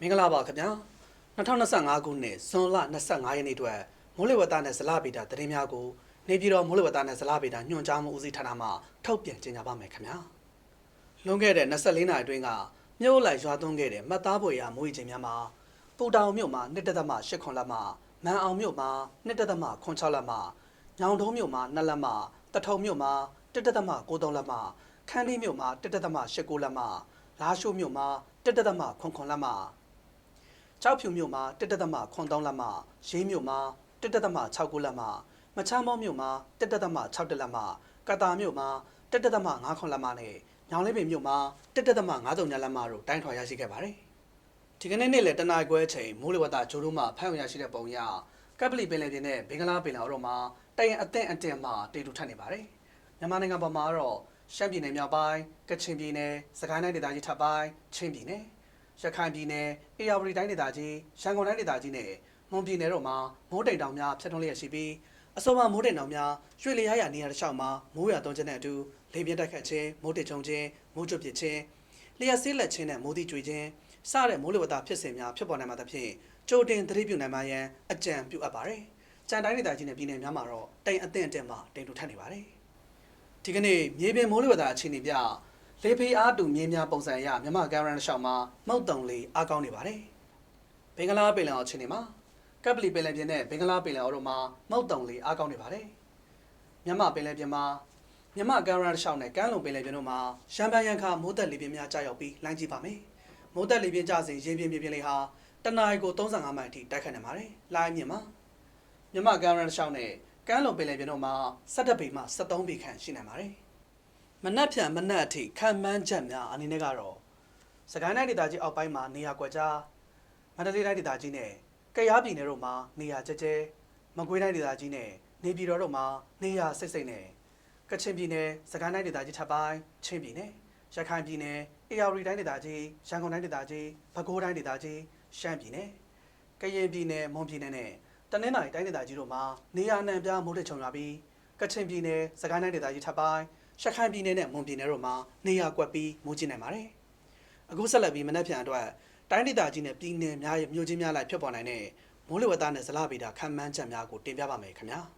မင်္ဂလာပါခင်ဗျာ2025ခုနှစ်ဇွန်လ25ရက်နေ့အတွက်မိုးလေဝသနဲ့ဇလဗေဒသတင်းများကိုနေပြည်တော်မိုးလေဝသနဲ့ဇလဗေဒညွှန်ကြားမှုဦးစီးဌာနမှထုတ်ပြန်ကြေညာပါမယ်ခင်ဗျာလွန်ခဲ့တဲ့24နာရီအတွင်းကမြို့လိုက်ရွာသွန်းခဲ့တဲ့မှတ်သားပွေရမိုးရီချိန်များမှာပူတောင်မြို့မှာ1.8ခွန်လက်မှမန်အောင်မြို့မှာ1.6လက်မှညောင်တုံးမြို့မှာ2လက်မှတထုံမြို့မှာ1.93လက်မှခန်းလေးမြို့မှာ1.89လက်မှလာရှိုးမြို့မှာ1.9လက်မှ ကြောက်ဖြူမြို့မှာတစ်တက်သမခွန်တောင်းလက်မှရေးမြို့မှာတစ်တက်သမ6ခုလက်မှမချမ်းမောမြို့မှာတစ်တက်သမ6တက်လက်မှကတာမြို့မှာတစ်တက်သမ9ခွန်လက်မှနဲ့ညောင်လေးပင်မြို့မှာတစ်တက်သမ9တုံညလက်မှတို့တိုင်းထွာရရှိခဲ့ပါတယ်ဒီကနေ့နေ့လယ်တနာရီခွဲအချိန်မိုးလေဝသဂျိုးတို့မှဖမ်းဝင်ရရှိတဲ့ပုံရကပ်ပလီပင်လယ်ပြင်နဲ့ဘင်္ဂလားပင်လယ်အော်တို့မှာတရင်အသင့်အတင်မှတေတူထပ်နေပါတယ်မြန်မာနိုင်ငံပေါ်မှာတော့ရှမ်းပြည်နယ်မြောက်ပိုင်းကချင်ပြည်နယ်စကိုင်းတိုင်းဒေသကြီးထပ်ပိုင်းချင်းပြည်နယ် ရခိုင်ပြည်နယ်အေရဝတီတိုင်းဒေသကြီးရန်ကုန်တိုင်းဒေသကြီးနဲ့မွန်ပြည်နယ်တို့မှာမိုးတိမ်တောင်များဖြတ်ထွန်းလျက်ရှိပြီးအဆိုပါမိုးတိမ်တောင်များရွှေလျားရနေရာတစ်လျှောက်မှာမိုးရွာသွန်းခြင်းနဲ့အတူလေပြင်းတိုက်ခတ်ခြင်းမိုးတိမ်ချုံခြင်းမိုးကြွပစ်ခြင်းလျှက်ဆေးလက်ခြင်းနဲ့မိုးတိကျွေခြင်းစတဲ့မိုးလေဝသဖြစ်စဉ်များဖြစ်ပေါ်နိုင်မှာသဖြင့်ကြိုတင်သတိပြုနိုင်မှရန်အကြံပြုအပ်ပါတယ်။ကြံတိုင်းဒေသကြီးနဲ့ပြည်နယ်များမှာတော့တိမ်အသင့်အတင်မှာတိမ်တူထပ်နေပါတယ်။ဒီကနေ့မြေပြင်မိုးလေဝသအခြေအနေပြ လေဖေးအားတူမြင်းများပုံစံအရမြမကမ်ရန်ရှောင်းမှာမုတ်တုံလေးအားကောင်းနေပါတယ်။ဘင်္ဂလားပင်လယ်အော်အခြေအနေမှာကပ်ပလီပင်လယ်ပြင်နဲ့ဘင်္ဂလားပင်လယ်အော်တို့မှာမုတ်တုံလေးအားကောင်းနေပါတယ်။မြမပင်လယ်ပြင်မှာမြမကမ်ရန်ရှောင်းနဲ့ကမ်းလွန်ပင်လယ်ပြင်တို့မှာရံပန်ရန်ခါမိုးသက်လေပြင်းများကြာရောက်ပြီးလိုင်းကြည့်ပါမယ်။မိုးသက်လေပြင်းကျစဉ်ရေပြင်းပြင်းပြင်းလေးဟာတနအီကို35မိုင်အထိတိုက်ခတ်နေပါတယ်။လိုင်းမြင်မှာမြမကမ်ရန်ရှောင်းနဲ့ကမ်းလွန်ပင်လယ်ပြင်တို့မှာ17ပေမှ73ပေခန့်ရှိနိုင်ပါတယ်။ မနက်ဖြန်မနက်အထိခံမှန်းချက်များအနေနဲ့ကတော့စကိုင်းတိုင်းဒေသကြီးအောက်ပိုင်းမှာနေရာကွက်ကြားမန္တလေးတိုင်းဒေသကြီးနဲ့ကယားပြည်နယ်တို့မှာနေရာကျဲကျဲမကွေးတိုင်းဒေသကြီးနဲ့နေပြည်တော်တို့မှာနေရာစိတ်စိတ်နဲ့ကချင်ပြည်နယ်စကိုင်းတိုင်းဒေသကြီးထပ်ပိုင်းချင်းပြည်နယ်ရခိုင်ပြည်နယ်အေရဝတီတိုင်းဒေသကြီးရန်ကုန်တိုင်းဒေသကြီးပဲခူးတိုင်းဒေသကြီးရှမ်းပြည်နယ်ကရင်ပြည်နယ်မွန်ပြည်နယ်နဲ့တနင်္သာရီတိုင်းဒေသကြီးတို့မှာနေရာအနှံ့ပြားမိုးထစ်ချုံရွာပြီးကချင်ပြည်နယ်စကိုင်းတိုင်းဒေသကြီးထပ်ပိုင်း ရခိုင်ပြည်နယ်နဲ့မွန်ပြည်နယ်တို့မှာနေရာကွက်ပြီးမိုးကျနိုင်ပါတယ်။အခုဆက်လက်ပြီးမနက်ဖြန်အတွက်တိုင်းဒေသကြီးနဲ့ပြည်နယ်များရဲ့မြို့ချင်းများလိုက်ဖြစ်ပေါ်နိုင်တဲ့မိုးလေဝသနဲ့ဇလဗေဒခံမှန်းချက်များကိုတင်ပြပါမယ်ခင်ဗျာ။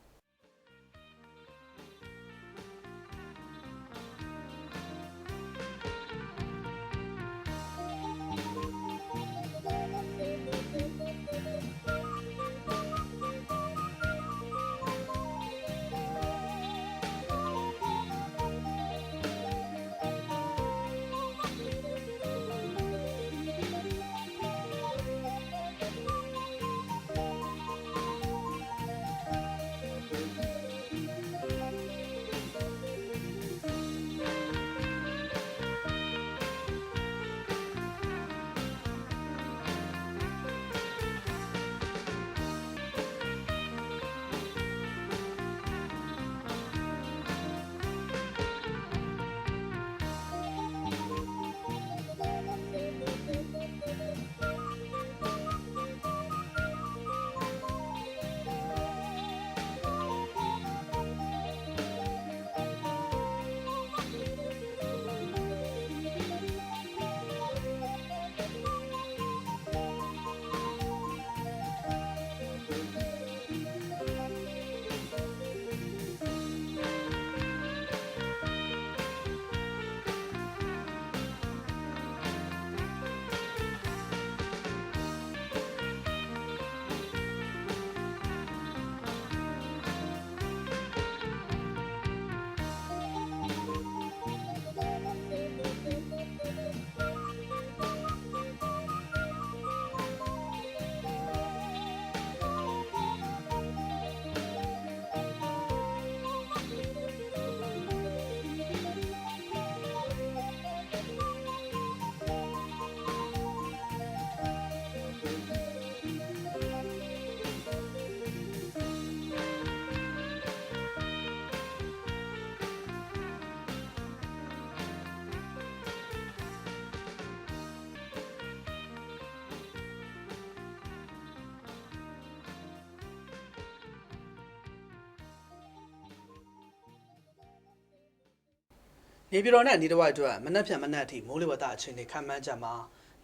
နေပြည်တော်နဲ့အနီးတစ်ဝိုက်အတွက်မနက်ဖြန်မနက်အထိမိုးလေဝသအခြေအနေခံမှန်းချက်မှာ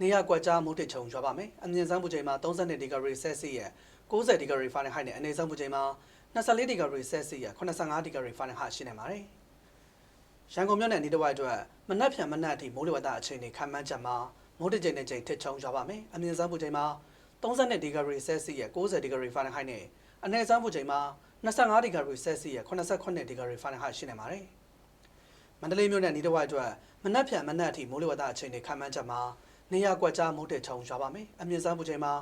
နေရာကွက်ကြားမိုးတစ်ချုံရွာပါမယ်အမြင့်ဆုံးပူချိန်မှာ32ဒီဂရီဆယ်စီယပ်90ဒီဂရီဖာရင်ဟိုက်နဲ့အနေဆုံးပူချိန်မှာ24ဒီဂရီဆယ်စီယပ်85ဒီဂရီဖာရင်ဟိုက်ရှိနေပါတယ်ရန်ကုန်မြို့နယ်နေတဝိုက်အတွက်မနက်ဖြန်မနက်အထိမိုးလေဝသအခြေအနေခန့်မှန်းချက်မှာမိုးတစ်ချိန်နဲ့ချိန်တစ်ချုံရွာပါမယ်အမြင့်ဆုံးပူချိန်မှာ32ဒီဂရီဆယ်စီယပ်90ဒီဂရီဖာရင်ဟိုက်နဲ့အနေဆုံးပူချိန်မှာ25ဒီဂရီဆယ်စီယပ်89ဒီဂရီဖာရင်ဟိုက်ရှိနေပါတယ် မန္တလေးမြို့နယ်နီးတစ်ဝိုက်အတွက်မနက်ဖြန်မနက်အထိမိုးလေဝသအချိန်တွေခန့်မှန်းချက်မှာနေရာကွက်ကြားမိုးတက်ချုံရွာပါမယ်။အမြင့်ဆုံးပူချိန်မှာ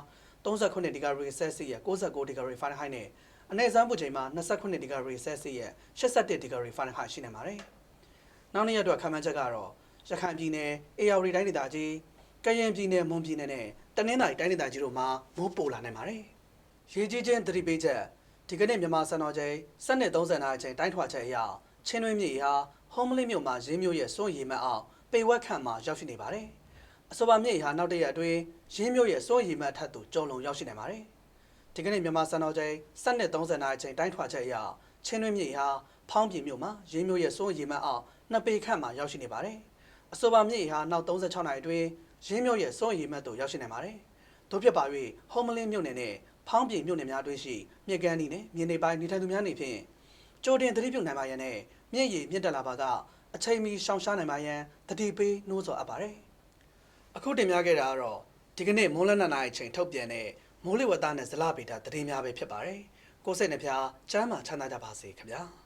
39ဒီဂရီဆယ်စီယပ်69ဒီဂရီဖာရင်ဟိုက်နဲ့အနည်းဆုံးပူချိန်မှာ29ဒီဂရီဆယ်စီယပ်81ဒီဂရီဖာရင်ဟိုက်ရှိနေပါတယ်။နောက်နေ့ရက်အတွက်ခန့်မှန်းချက်ကတော့ရခိုင်ပြည်နယ်အေရဝတီတိုင်းဒေသကြီးကရင်ပြည်နယ်မွန်ပြည်နယ်နဲ့တနင်္သာရီတိုင်းဒေသကြီးတို့မှာမိုးပိုလာနိုင်ပါတယ်။ရေကြီးခြင်းသတိပေးချက်ဒီကနေ့မြန်မာစံတော်ချိန်7:30နာရီချိန်တိုင်းထွာချက်အရ ချင်းတွင်းမြေဟာဟုံးမလေးမြို့မှာရင်းမြို့ရဲ့စွန့်ရည်မှတ်အောင်ပေဝက်ခန့်မှာရောက်ရှိနေပါတယ်။အဆိုပါမြေဟာနောက်တစ်ရက်အတွင်းရင်းမြို့ရဲ့စွန့်ရည်မှတ်ထပ်သို့ကျော်လွန်ရောက်ရှိနေပါတယ်။ဒီကနေ့မြန်မာစံတော်ချိန်7:30နာရီချိန်တိုင်းထွာချက်အရချင်းတွင်းမြေဟာဖောင်းပြင်မြို့မှာရင်းမြို့ရဲ့စွန့်ရည်မှတ်အောင်နှစ်ပေခန့်မှာရောက်ရှိနေပါတယ်။အဆိုပါမြေဟာနောက်36နာရီအတွင်းရင်းမြို့ရဲ့စွန့်ရည်မှတ်သို့ရောက်ရှိနေပါတယ်။တို့ဖြစ်ပါ၍ဟုံးမလင်းမြို့နယ်နဲ့ဖောင်းပြင်မြို့နယ်များတွင်ရှိမြေကန်ဒီနဲ့မြေနေပိုင်းနေထိုင်သူများနေဖြင့် ကြိုတင်သတိပြုနိုင်ပါရန်နဲ့မြင့်ရည်မြင့်တက်လာပါကအချိန်မီရှောင်ရှားနိုင်ပါရန်တတိပေးနှိုးဆော်အပ်ပါတယ်။အခုတင်ပြခဲ့တာကတော့ဒီကနေ့မိုးလနနာအချိန်ထုတ်ပြန်တဲ့မိုးလေဝသနဲ့ဇလဗေဒသတင်းများပဲဖြစ်ပါတယ်။ကိုယ်စိတ်နှဖျားစမ်းမချမ်းသာကြပါစေခင်ဗျာ။